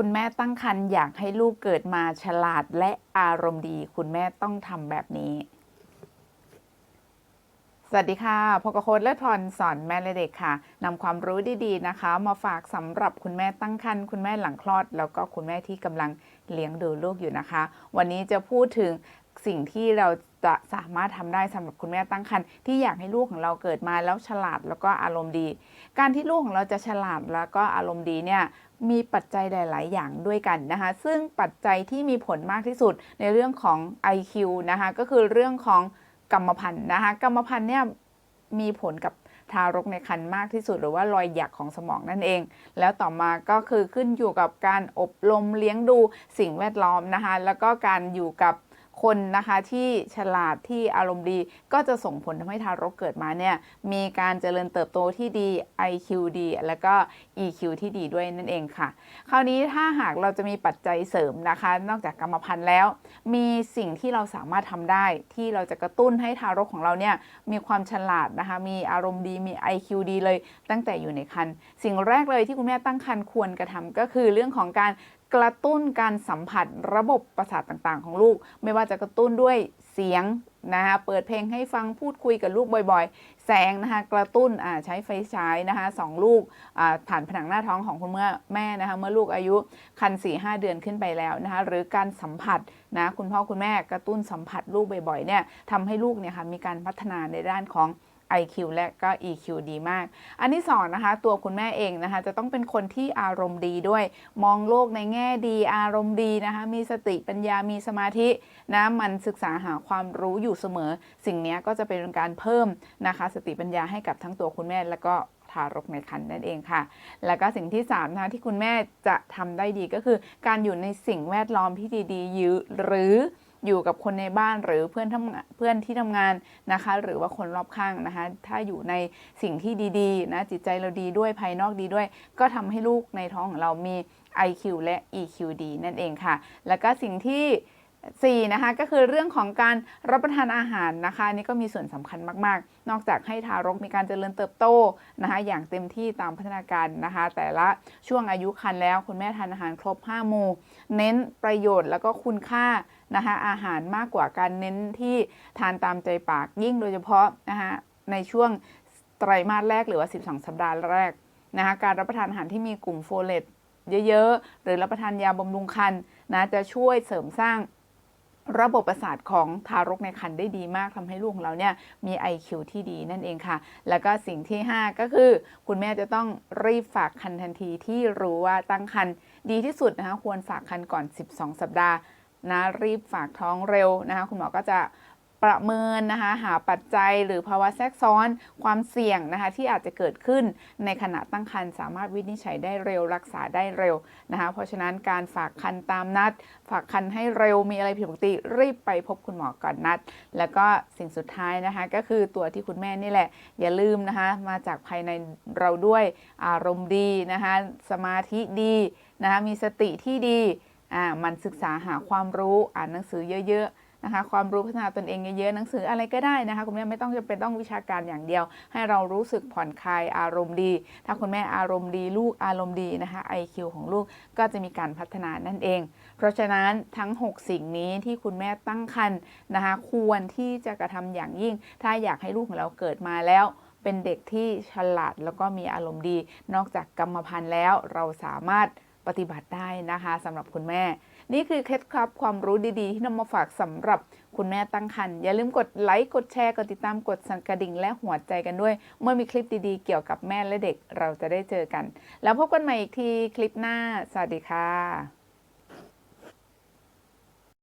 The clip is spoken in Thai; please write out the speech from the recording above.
คุณแม่ตั้งครรภ์อยากให้ลูกเกิดมาฉลาดและอารมณ์ดี คุณแม่ต้องทำแบบนี้ สวัสดีค่ะพกโค้ดและทอนสอนแม่และเด็กค่ะนำความรู้ดีๆนะคะ มาฝากสำหรับคุณแม่ตั้งครรภ์คุณแม่หลังคลอด แล้วก็คุณแม่ที่กำลังเลี้ยงดูลูกอยู่นะคะ วันนี้จะพูดถึงสิ่งที่เรา จะสามารถทำได้สำหรับคุณแม่ตั้งครรภ์ที่อยากให้ลูกของเราเกิดมาแล้วฉลาดแล้วก็อารมณ์ดี การที่ลูกของเราจะฉลาดแล้วก็อารมณ์ดีเนี่ยมีปัจจัยหลาย ๆ อย่างด้วยกันนะคะ ซึ่งปัจจัยที่มีผลมากที่สุดในเรื่องของ IQ นะคะก็คือเรื่องของกรรมพันธุ์นะคะกรรมพันธุ์เนี่ยมีผลกับทารกในครรภ์มากที่สุดหรือว่ารอยหยักของสมองนั่นเอง แล้วต่อมาก็คือขึ้นอยู่กับการอบรมเลี้ยงดูสิ่งแวดล้อมนะคะ แล้วก็การอยู่กับ คนนะคะที่ฉลาดที่อารมณ์ดี ก็จะส่งผลทำให้ทารกเกิดมาเนี่ยมีการเจริญเติบโตที่ดี IQ ดี แล้วก็ EQ ที่ดีด้วยนั่นเองค่ะ คราวนี้ถ้าหากเราจะมีปัจจัยเสริมนะคะ นอกจากกรรมพันธุ์แล้ว มีสิ่งที่เราสามารถทำได้ที่เราจะกระตุ้นให้ทารกของเราเนี่ยมีความฉลาดนะคะ มีอารมณ์ดีมี IQ ดีเลยตั้งแต่อยู่ในครรภ์สิ่งแรกเลยที่คุณแม่ตั้งครรภ์ควรกระทำก็คือเรื่องของการ กระตุ้นการสัมผัสระบบประสาทต่างๆ ของลูก ไม่ว่าจะกระตุ้นด้วยเสียงนะคะเปิดเพลงให้ฟังพูดคุยกับลูกบ่อยๆ แสงนะคะกระตุ้นใช้ไฟฉายนะคะสองลูกผ่านผนังหน้าท้องของคุณเมื่อแม่นะคะเมื่อลูกอายุคัน4ีหเดือนขึ้นไปแล้วนะคะหรือการสัมผัสนะคุณพ่อคุณแม่กระตุ้นสัมผัสลูกบ่อยๆเนี่ยทำให้ลูกเนี่ยค่ะมีการพัฒนาในด้านของ IQ และก็ EQ ดีมาก อันที่สองนะคะ ตัวคุณแม่เองนะคะ จะต้องเป็นคนที่อารมณ์ดีด้วย มองโลกในแง่ดีอารมณ์ดีนะคะ มีสติปัญญามีสมาธินะมันศึกษาหาความรู้อยู่เสมอ สิ่งนี้ก็จะเป็นการเพิ่มนะคะ สติปัญญาให้กับทั้งตัวคุณแม่และก็ทารกในครรภ์นั่นเองค่ะ แล้วก็สิ่งที่3นะคะที่คุณแม่จะทำได้ดีก็คือ การอยู่ในสิ่งแวดล้อมที่ดีๆยืหรือ อยู่กับคนในบ้านหรือเพื่อนทำเพื่อนที่ทำงานนะคะ หรือว่าคนรอบข้างนะคะ ถ้าอยู่ในสิ่งที่ดีๆนะจิตใจเราดีด้วยภายนอกดีด้วย ก็ทำให้ลูกในท้องของเรามี IQ และ EQ ดีนั่นเองค่ะ แล้วก็สิ่งที่4นะคะก็คือเรื่องของการรับประทานอาหารนะคะนี่ก็มีส่วนสำคัญมากๆ นอกจากให้ทารกมีการเจริญเติบโตนะคะอย่างเต็มที่ตามพัฒนาการนะคะ แต่ละช่วงอายุครรภ์แล้วคุณแม่ทานอาหารครบ 5 หมู่ เน้นประโยชน์แล้วก็คุณค่า นะคะอาหารมากกว่าการเน้นที่ทานตามใจปากยิ่งโดยเฉพาะนะคะในช่วงไตรมาสแรกหรือว่า 12 สัปดาห์แรกนะคะการรับประทานอาหารที่มีกลุ่มโฟเลตเยอะๆ หรือรับประทานยาบำรุงครรภ์นะจะช่วยเสริมสร้างระบบประสาทของทารกในครรภ์ได้ดีมากทำให้ลูกของเราเนี่ยมี IQ ที่ดีนั่นเองค่ะ แล้วก็สิ่งที่ 5 ก็คือ คุณแม่จะต้องรีบฝากคันทันทีที่รู้ว่าตั้งคันดีที่สุดนะคะควรฝากคันก่อน 12 สัปดาห์ นะรีบฝากท้องเร็วนะคะคุณหมอก็จะประเมินนะคะหาปัจจัยหรือภาวะแทรกซ้อนความเสี่ยงนะคะที่อาจจะเกิดขึ้นในขณะตั้งครรภ์สามารถวินิจฉัยได้เร็วรักษาได้เร็วนะคะเพราะฉะนั้นการฝากคันตามนัด ฝากคันให้เร็วมีอะไรผิดปกติรีบไปพบคุณหมอก่อนนัด แล้วก็สิ่งสุดท้ายนะคะก็คือตัวที่คุณแม่นี่แหละ อย่าลืมนะคะมาจากภายในเราด้วยอารมณ์ดีนะคะสมาธิดีนะคะมีสติที่ดี อ่ามันศึกษาหาความรู้อ่านหนังสือเยอะๆนะคะ ความรู้พัฒนาตนเองเยอะๆหนังสืออะไรก็ได้นะคะ คุณแม่ไม่ต้องจะเป็นต้องวิชาการอย่างเดียว ให้เรารู้สึกผ่อนคลายอารมณ์ดี ถ้าคุณแม่อารมณ์ดีลูกอารมณ์ดีนะคะ IQ ของลูกก็จะมีการพัฒนานั่นเอง เพราะฉะนั้นทั้ง 6 สิ่งนี้ที่คุณแม่ตั้งครรภ์นะคะ ควรที่จะกระทำอย่างยิ่ง ถ้าอยากให้ลูกของเราเกิดมาแล้วเป็นเด็กที่ฉลาดแล้วก็มีอารมณ์ดี นอกจากกรรมพันธุ์แล้วเราสามารถ ปฏิบัติได้นะคะสำหรับคุณแม่ นี่คือเคล็ดลับความรู้ดีๆ ที่นำมาฝากสำหรับคุณแม่ตั้งครรภ์อย่าลืมกดไลค์กดแชร์กดติดตามกดสั่นกระดิ่งและหัวใจกันด้วย เมื่อมีคลิปดีๆ เกี่ยวกับแม่และเด็กเราจะได้เจอกัน แล้วพบกันใหม่อีกทีคลิปหน้า สวัสดีค่ะ